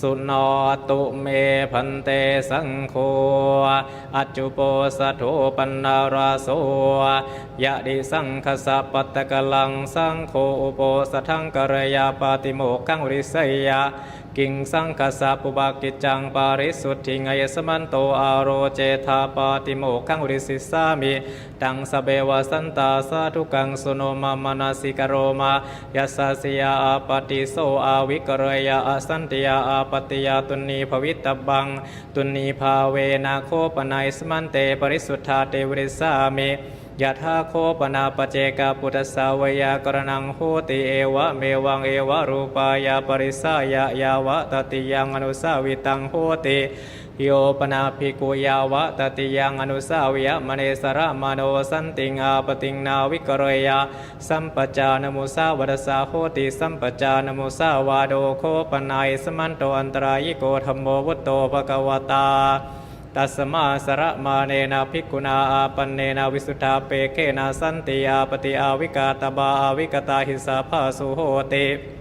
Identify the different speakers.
Speaker 1: สุนอตุเมพันเตสังโฆอจุโปสะโทปันนาราโสยะดิสังคสะปัตตะกลังสังโฆอุโปสทังกรยาปาติโมกขังริสยา กิงสังคสะปุบากิจังปาริสุทธิงยสมันโตอาโรเจธาปาติโมขังริสิสามิตังสเบวสันตาสาธุกังสุโนมามนาสิกโรมายัสสะสิยาอาปติโสอาวิกรยาอาสันติยาอาปติยาตุนีภวิตตบังตุนีภาเวนาโคปนายสมันเตปริสุทธาเตวริสามิ ยะธาโคปนาปเจกาปุตสาวยากรณังโหติเอวะเมวังเอวะรูปายาปริสายายาวะตติยังอนุสาวิตังโหติโยปนาภิกุยาวะตติยังอนุสาวิยมเนสระมโนสันติงอาปติงนาวิกรยาสัมปจานมุสาวดสาโหติสัมปจานมุสาวาโดโคปนายสมันโตอันตรายิโกธรรมโมวุตโตภะคะวตา ตัสมาสระมาเนนาภิกขุนาอาปันเนนาวิสุทธาเปเคนาสันติอาปติอาวิกาตบาอาวิกตาหิสาภาสุโหติ